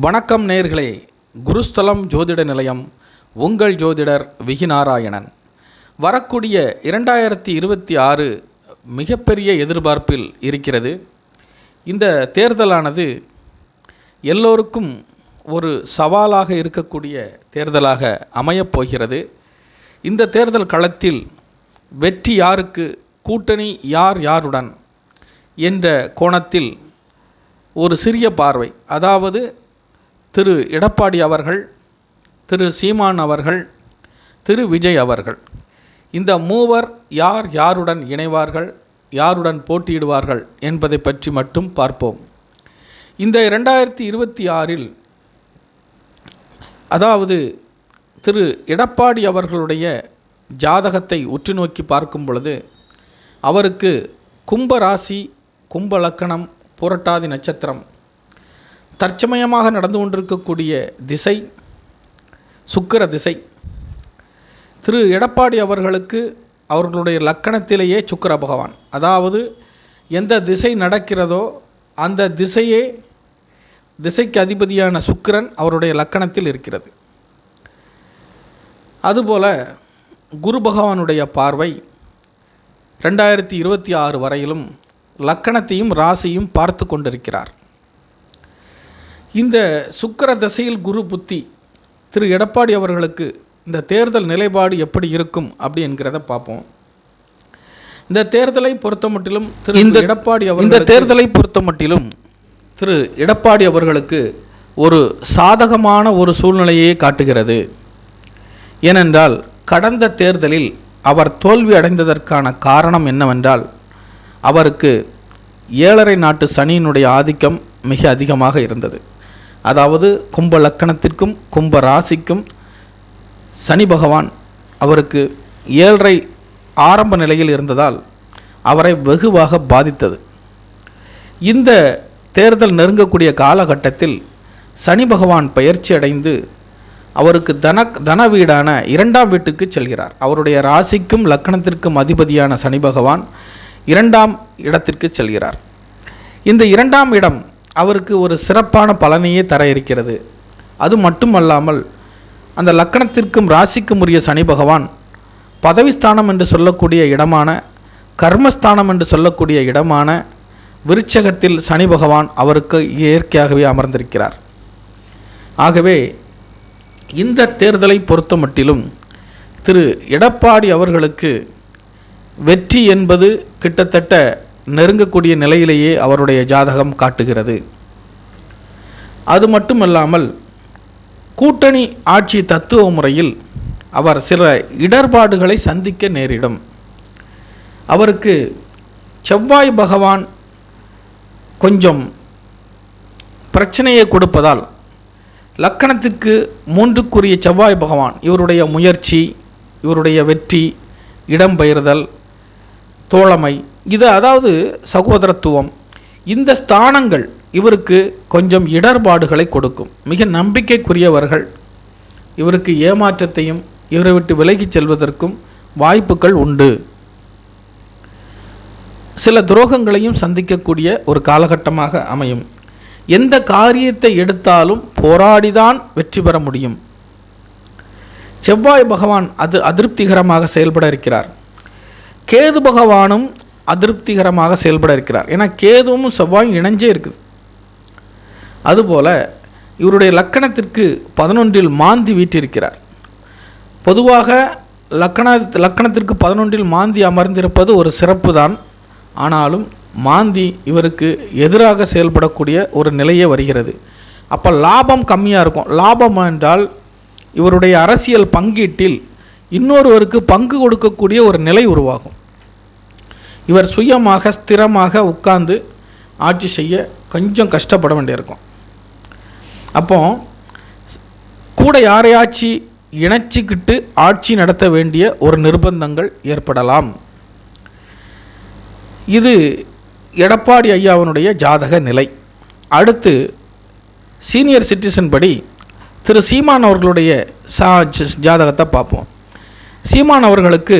வணக்கம் நேர்களே குருஸ்தலம் ஜோதிட நிலையம் உங்கள் ஜோதிடர் விகிநாராயணன் வரக்கூடிய இரண்டாயிரத்தி இருபத்தி ஆறு மிகப்பெரிய எதிர்பார்ப்பில் இருக்கிறது. இந்த தேர்தலானது எல்லோருக்கும் ஒரு சவாலாக இருக்கக்கூடிய தேர்தலாக அமையப் போகிறது. இந்த தேர்தல் களத்தில் வெற்றி யாருக்கு கூட்டணி யார் யாருடன் என்ற கோணத்தில் ஒரு சிறிய பார்வை அதாவது திரு எடப்பாடி அவர்கள் திரு சீமான் அவர்கள் திரு விஜய் அவர்கள். இந்த மூவர் யார் யாருடன் இணைவார்கள் யாருடன் போட்டியிடுவார்கள் என்பதை பற்றி மட்டும் பார்ப்போம். இந்த இரண்டாயிரத்தி இருபத்தி ஆறில் அதாவது திரு எடப்பாடி அவர்களுடைய ஜாதகத்தை உற்று நோக்கி பார்க்கும் பொழுது அவருக்கு கும்பராசி கும்பலக்கணம் புரட்டாதி நட்சத்திரம் தற்சமயமாக நடந்து கொண்டிருக்கக்கூடிய திசை சுக்கர திசை. திரு எடப்பாடி அவர்களுக்கு அவர்களுடைய லக்கணத்திலேயே சுக்கிர பகவான். அதாவது எந்த திசை நடக்கிறதோ அந்த திசையே திசைக்கு அதிபதியான சுக்கிரன் அவருடைய லக்கணத்தில் இருக்கிறது. அதுபோல குரு பகவானுடைய பார்வை ரெண்டாயிரத்தி இருபத்தி ஆறு வரையிலும் லக்கணத்தையும் ராசியும் பார்த்து கொண்டிருக்கிறார். இந்த சுக்கிர திசையில் குரு புத்தி திரு எடப்பாடி அவர்களுக்கு இந்த தேர்தல் நிலைப்பாடு எப்படி இருக்கும் அப்படி என்கிறத பார்ப்போம். இந்த தேர்தலை பொறுத்த மட்டிலும் திரு இந்த எடப்பாடி அவர் இந்த தேர்தலை பொறுத்த மட்டிலும் திரு எடப்பாடி அவர்களுக்கு ஒரு சாதகமான ஒரு சூழ்நிலையை காட்டுகிறது. ஏனென்றால் கடந்த தேர்தலில் அவர் தோல்வி அடைந்ததற்கான காரணம் என்னவென்றால் அவருக்கு ஏழரை நாட்டு சனியினுடைய ஆதிக்கம் மிக அதிகமாக இருந்தது. அதாவது கும்ப லக்கணத்திற்கும் கும்ப ராசிக்கும் சனி பகவான் அவருக்கு ஏழரை ஆரம்ப நிலையில் இருந்ததால் அவரை வெகுவாக பாதித்தது. இந்த தேர்தல் நெருங்கக்கூடிய காலகட்டத்தில் சனி பகவான் பயிற்சி அடைந்து அவருக்கு தன தன வீடான இரண்டாம் வீட்டுக்கு செல்கிறார். அவருடைய ராசிக்கும் லக்கணத்திற்கும் அதிபதியான சனி பகவான் இரண்டாம் இடத்திற்கு செல்கிறார். இந்த இரண்டாம் இடம் அவருக்கு ஒரு சிறப்பான பலனையே தர இருக்கிறது. அது மட்டுமல்லாமல் அந்த லக்கணத்திற்கும் ராசிக்கும் உரிய சனி பகவான் பதவிஸ்தானம் என்று சொல்லக்கூடிய இடமான கர்மஸ்தானம் என்று சொல்லக்கூடிய இடமான விருச்சகத்தில் சனி பகவான் அவருக்கு இயற்கையாகவே அமர்ந்திருக்கிறார். ஆகவே இந்த தேர்தலை பொறுத்த மட்டிலும் திரு எடப்பாடி அவர்களுக்கு வெற்றி என்பது கிட்டத்தட்ட நெருங்கக்கூடிய நிலையிலேயே அவருடைய ஜாதகம் காட்டுகிறது. அது மட்டுமல்லாமல் கூட்டணி ஆட்சி தத்துவ முறையில் அவர் சில இடர்பாடுகளை சந்திக்க நேரிடும். அவருக்கு செவ்வாய் பகவான் கொஞ்சம் பிரச்சனையை கொடுப்பதால் லக்கணத்துக்கு மூன்றுக்குரிய செவ்வாய் பகவான் இவருடைய முயற்சி இவருடைய வெற்றி இடம்பெயர்தல் தோழமை. இது அதாவது சகோதரத்துவம். இந்த ஸ்தானங்கள் இவருக்கு கொஞ்சம் இடர்பாடுகளை கொடுக்கும். மிக நம்பிக்கைக்குரியவர்கள். இவருக்கு ஏமாற்றத்தையும் இவரை விட்டு விலகிச் செல்வதற்கும் வாய்ப்புகள் உண்டு. சில துரோகங்களையும் சந்திக்கக்கூடிய ஒரு காலகட்டமாக அமையும். எந்த காரியத்தை எடுத்தாலும் போராடிதான் வெற்றி பெற முடியும். செவ்வாய் பகவான் அது அதிருப்திகரமாக செயல்பட இருக்கிறார். கேது பகவானும் அதிருப்திகரமாக செயல்பட இருக்கிறார். ஏன்னா கேதுவும் செவ்வாயும் இணைஞ்சே இருக்குது. அதுபோல் இவருடைய லக்கணத்திற்கு பதினொன்றில் மாந்தி வீட்டிருக்கிறார் பொதுவாக லக்கண லக்கணத்திற்கு பதினொன்றில் மாந்தி அமர்ந்திருப்பது ஒரு சிறப்பு தான் ஆனாலும் மாந்தி இவருக்கு எதிராக செயல்படக்கூடிய ஒரு நிலையே வருகிறது. அப்போ லாபம் கம்மியாக இருக்கும். லாபம் என்றால் இவருடைய அரசியல் பங்கீட்டில் இன்னொருவருக்கு பங்கு கொடுக்கக்கூடிய ஒரு நிலை உருவாகும். இவர் சுயமாக ஸ்திரமாக உட்கார்ந்து ஆட்சி செய்ய கொஞ்சம் கஷ்டப்பட வேண்டியிருக்கும். அப்போ கூட யாரையாச்சு இணைச்சிக்கிட்டு ஆட்சி நடத்த வேண்டிய ஒரு நிர்பந்தங்கள் ஏற்படலாம். இது எடப்பாடி ஐயாவனுடைய ஜாதக நிலை. அடுத்து சீனியர் சிட்டிசன் படி திரு சீமான் அவர்களுடைய சா ஜாதகத்தை பார்ப்போம். சீமான் அவர்களுக்கு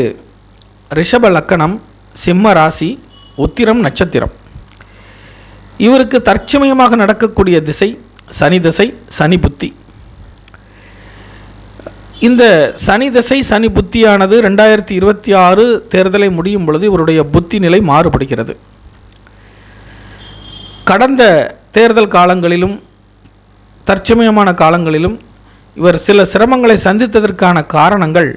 ரிஷப லக்கணம் சிம்ம ராசி உத்திரம் நட்சத்திரம். இவருக்கு தற்சமயமாக நடக்கக்கூடிய திசை சனி திசை சனி புத்தி. இந்த சனி திசை சனி புத்தியானது ரெண்டாயிரத்தி இருபத்தி ஆறு தேர்தலை முடியும் பொழுது இவருடைய புத்தி நிலை மாறுபடுகிறது. கடந்த தேர்தல் காலங்களிலும் தற்சமயமான காலங்களிலும் இவர் சில சிரமங்களை சந்தித்ததற்கான காரணங்கள்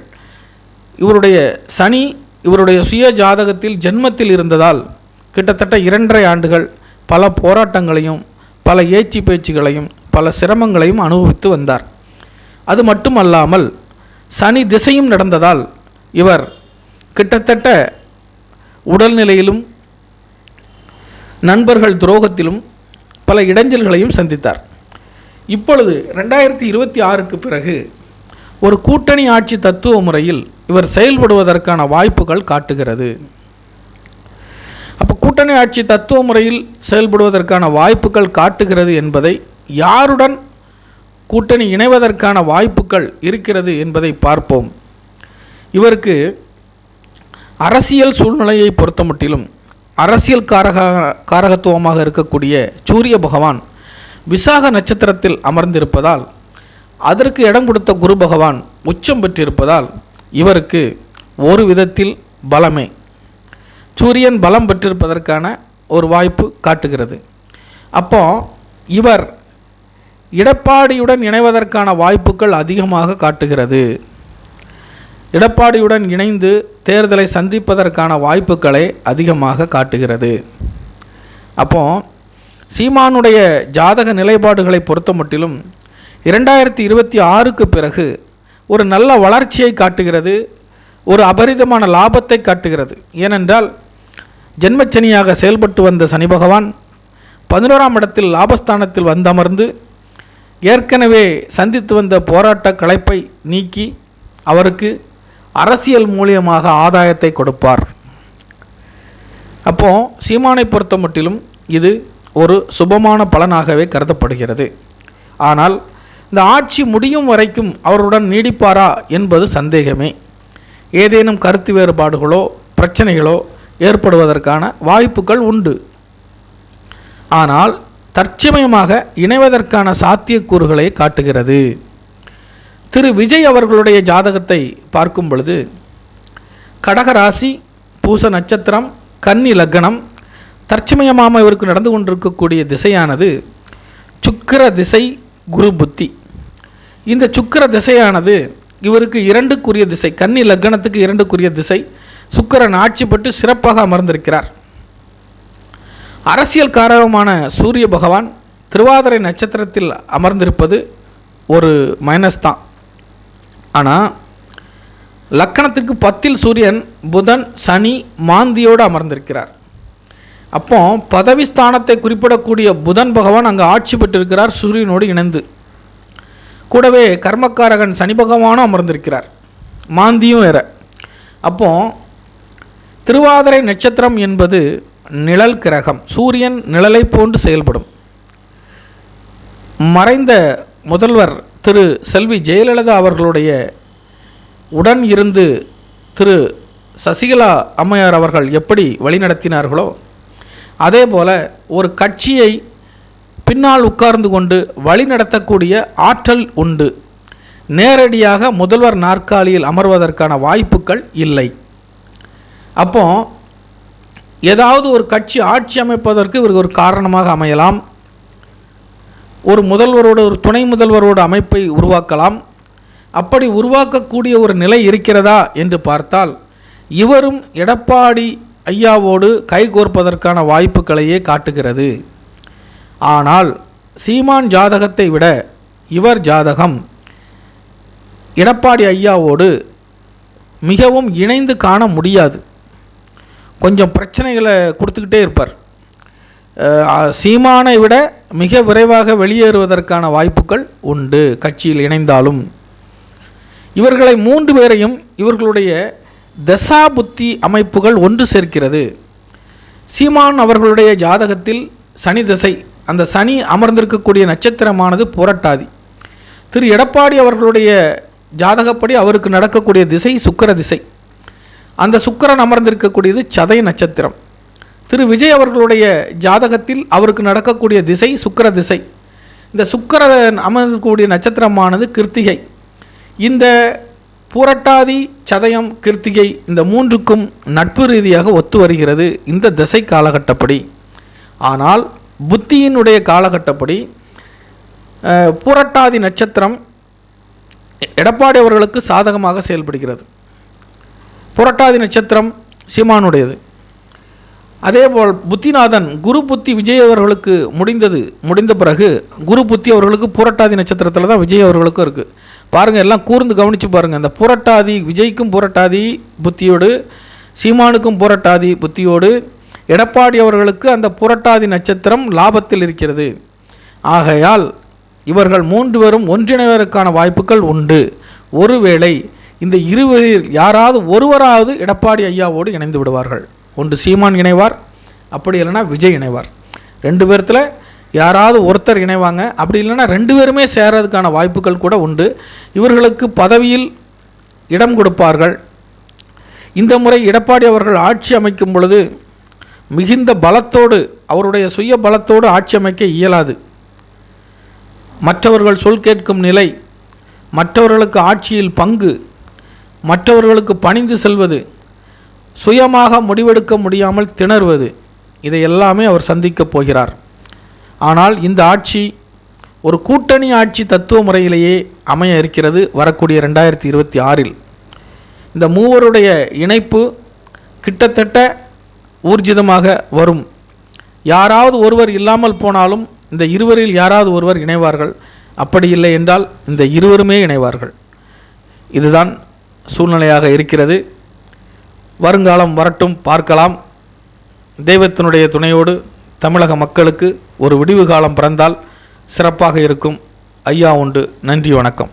இவருடைய சனி இவருடைய சுய ஜாதகத்தில் ஜென்மத்தில் இருந்ததால் கிட்டத்தட்ட இரண்டரை ஆண்டுகள் பல போராட்டங்களையும் பல ஏச்சி பேச்சுகளையும் பல சிரமங்களையும் அனுபவித்து வந்தார். அது மட்டுமல்லாமல் சனி திசையும் நடந்ததால் இவர் கிட்டத்தட்ட உடல்நிலையிலும் நண்பர்கள் துரோகத்திலும் பல இடைஞ்சல்களையும் சந்தித்தார். இப்பொழுது ரெண்டாயிரத்தி இருபத்தி ஆறுக்கு பிறகு ஒரு கூட்டணி ஆட்சி தத்துவ முறையில் இவர் செயல்படுவதற்கான வாய்ப்புகள் காட்டுகிறது. அப்போ கூட்டணி ஆட்சி தத்துவ முறையில் செயல்படுவதற்கான வாய்ப்புகள் காட்டுகிறது என்பதை யாருடன் கூட்டணி இணைவதற்கான வாய்ப்புகள் இருக்கிறது என்பதை பார்ப்போம். இவருக்கு அரசியல் சூழ்நிலையை பொறுத்தமட்டிலும் அரசியல் காரக காரகத்துவமாக இருக்கக்கூடிய சூரிய பகவான் விசாக நட்சத்திரத்தில் அமர்ந்திருப்பதால் அதற்கு இடம் கொடுத்த குரு பகவான் உச்சம் பெற்றிருப்பதால் இவருக்கு ஒரு விதத்தில் பலமே. சூரியன் பலம் பெற்றிருப்பதற்கான ஒரு வாய்ப்பு காட்டுகிறது. அப்போ இவர் இடப்பாடியுடன் இணைவதற்கான வாய்ப்புகள் அதிகமாக காட்டுகிறது. இடப்பாடியுடன் இணைந்து தேர்தலை சந்திப்பதற்கான வாய்ப்புகளை அதிகமாக காட்டுகிறது. அப்போ சீமானுடைய ஜாதக நிலைப்பாடுகளை பொறுத்த மட்டிலும் இரண்டாயிரத்தி இருபத்தி ஆறுக்கு பிறகு ஒரு நல்ல வளர்ச்சியை காட்டுகிறது ஒரு அபரிதமான லாபத்தை காட்டுகிறது. ஏனென்றால் ஜென்மச்சனியாக செயல்பட்டு வந்த சனி பகவான் பதினோராம் இடத்தில் லாபஸ்தானத்தில் வந்தமர்ந்து ஏற்கனவே சந்தித்து வந்த போராட்ட களைப்பை நீக்கி அவருக்கு அரசியல் மூலியமாக ஆதாயத்தை கொடுப்பார். அப்போ சீமானை பொறுத்த மட்டிலும் இது ஒரு சுபமான பலனாகவே கருதப்படுகிறது. ஆனால் இந்த ஆட்சி முடியும் வரைக்கும் அவருடன் நீடிப்பாரா என்பது சந்தேகமே. ஏதேனும் கருத்து வேறுபாடுகளோ பிரச்சனைகளோ ஏற்படுவதற்கான வாய்ப்புகள் உண்டு. ஆனால் தற்சமயமாக இணைவதற்கான சாத்தியக்கூறுகளை காட்டுகிறது. திரு விஜய் அவர்களுடைய ஜாதகத்தை பார்க்கும் பொழுது கடகராசி பூச நட்சத்திரம் கன்னி லக்னம் தற்சமயமாக இவருக்கு நடந்து கொண்டிருக்கக்கூடிய திசையானது சுக்கிர திசை குரு புத்தி. இந்த சுக்கிர திசையானது இவருக்கு இரண்டுக்குரிய திசை கன்னி லக்னத்துக்கு இரண்டுக்குரிய திசை சுக்கரன் ஆட்சி பெற்று சிறப்பாக அமர்ந்திருக்கிறார். அரசியல் காரகமான சூரிய பகவான் திருவாதிரை நட்சத்திரத்தில் அமர்ந்திருப்பது ஒரு மைனஸ் தான். ஆனால் லக்கணத்துக்கு பத்தில் சூரியன் புதன் சனி மாந்தியோடு அமர்ந்திருக்கிறார். அப்போ பதவி ஸ்தானத்தை குறிப்பிடக்கூடிய புதன் பகவான் அங்கே ஆட்சி பெற்றிருக்கிறார் சூரியனோடு இணைந்து. கூடவே கர்மக்காரகன் சனி பகவானும் அமர்ந்திருக்கிறார். மாந்தியும் வேற. அப்போ திருவாதிரை நட்சத்திரம் என்பது நிழல் கிரகம். சூரியன் நிழலை போன்று செயல்படும். மறைந்த முதல்வர் திரு செல்வி ஜெயலலிதா அவர்களுடைய உடன் இருந்து திரு சசிகலா அம்மையார் அவர்கள் எப்படி வழிநடத்தினார்களோ அதே போல ஒரு கட்சியை பின்னால் உட்கார்ந்து கொண்டு வழிநடத்தக்கூடிய ஆற்றல் உண்டு. நேரடியாக முதல்வர் நாற்காலியில் அமர்வதற்கான வாய்ப்புகள் இல்லை. அப்போ ஏதாவது ஒரு கட்சி ஆட்சி அமைப்பதற்கு இவருக்கு ஒரு காரணமாக அமையலாம். ஒரு முதல்வரோடு ஒரு துணை முதல்வரோட அமைப்பை உருவாக்கலாம். அப்படி உருவாக்கக்கூடிய ஒரு நிலை இருக்கிறதா என்று பார்த்தால் இவரும் எடப்பாடி ஐயாவோடு கைகோர்ப்பதற்கான வாய்ப்புகளையே காட்டுகிறது. ஆனால் சீமான் ஜாதகத்தை விட இவர் ஜாதகம் எடப்பாடி ஐயாவோடு மிகவும் இணைந்து காண முடியாது. கொஞ்சம் பிரச்சனைகளை கொடுத்துக்கிட்டே இருப்பார். சீமானை விட மிக விரைவாக வெளியேறுவதற்கான வாய்ப்புகள் உண்டு. கட்சியில் இணைந்தாலும். இவர்களை மூன்று பேரையும் இவர்களுடைய தசா புத்தி அமைப்புகள் ஒன்று சேர்க்கிறது. சீமான் அவர்களுடைய ஜாதகத்தில் சனி திசை அந்த சனி அமர்ந்திருக்கக்கூடிய நட்சத்திரமானது புரட்டாதி. திரு எடப்பாடி அவர்களுடைய ஜாதகப்படி அவருக்கு நடக்கக்கூடிய திசை சுக்கர திசை. அந்த சுக்கிரன் அமர்ந்திருக்கக்கூடியது சதய நட்சத்திரம். திரு விஜய் அவர்களுடைய ஜாதகத்தில் அவருக்கு நடக்கக்கூடிய திசை சுக்கிர திசை. இந்த சுக்கிரன் அமர்ந்தக்கூடிய நட்சத்திரமானது கிருத்திகை. இந்த பூரட்டாதி சதயம் கிருத்திகை இந்த மூன்றுக்கும் நட்பு ரீதியாக ஒத்து வருகிறது இந்த திசை காலகட்டப்படி. ஆனால் புத்தியினுடைய காலகட்டப்படி அஹ், பூரட்டாதி நட்சத்திரம் எடப்பாடி அவர்களுக்கு சாதகமாக செயல்படுகிறது. புரட்டாதி நட்சத்திரம் சீமானுடையது. அதேபோல் புத்திநாதன் குரு புத்தி விஜய் அவர்களுக்கு முடிந்தது முடிந்த பிறகு குரு புத்தி அவர்களுக்கு புரட்டாதி நட்சத்திரத்தில் தான் விஜய் அவர்களுக்கும் இருக்குது பாருங்கள் எல்லாம் கூர்ந்து கவனித்து பாருங்கள் இந்த புரட்டாதி விஜய்க்கும் புரட்டாதி புத்தியோடு சீமானுக்கும் புரட்டாதி புத்தியோடு எடப்பாடி அவர்களுக்கு அந்த புரட்டாதி நட்சத்திரம் லாபத்தில் இருக்கிறது. ஆகையால் இவர்கள் மூன்று பேரும் ஒன்றிணைவதற்கான வாய்ப்புகள் உண்டு. ஒருவேளை இந்த இருவரில் யாராவது ஒருவராவது எடப்பாடி ஐயாவோடு இணைந்து விடுவார்கள். ஒன்று சீமான் இணைவார் அப்படி இல்லைன்னா விஜய் இணைவார். ரெண்டு பேர்த்தில் யாராவது ஒருத்தர் இணைவாங்க அப்படி இல்லைன்னா ரெண்டு பேருமே சேரதுக்கான வாய்ப்புகள் கூட உண்டு. இவர்களுக்கு பதவியில் இடம் கொடுப்பார்கள். இந்த முறை எடப்பாடி அவர்கள் ஆட்சி அமைக்கும் பொழுது மிகுந்த பலத்தோடு அவருடைய சுய பலத்தோடு ஆட்சி அமைக்க இயலாது. மற்றவர்கள் சொல் கேட்கும் நிலை மற்றவர்களுக்கு ஆட்சியில் பங்கு மற்றவர்களுக்கு பணிந்து செல்வது சுயமாக முடிவெடுக்க முடியாமல் திணறுவது இதை எல்லாமே அவர் சந்திக்கப் போகிறார். ஆனால் இந்த ஆட்சி ஒரு கூட்டணி ஆட்சி தத்துவ முறையிலேயே அமைய இருக்கிறது வரக்கூடிய ரெண்டாயிரத்தி இருபத்தி ஆறில். இந்த மூவருடைய இணைப்பு கிட்டத்தட்ட ஊர்ஜிதமாக வரும். யாராவது ஒருவர் இல்லாமல் போனாலும் இந்த இருவரில் யாராவது ஒருவர் இணைவார்கள். அப்படி இல்லை என்றால் இந்த இருவருமே இணைவார்கள். இதுதான் சூழ்நிலையாக இருக்கிறது. வருங்காலம் வரட்டும் பார்க்கலாம். தெய்வத்தினுடைய துணையோடு தமிழக மக்களுக்கு ஒரு விடிவு காலம் பிறந்தால் சிறப்பாக இருக்கும். ஐயா உண்டு. நன்றி வணக்கம்.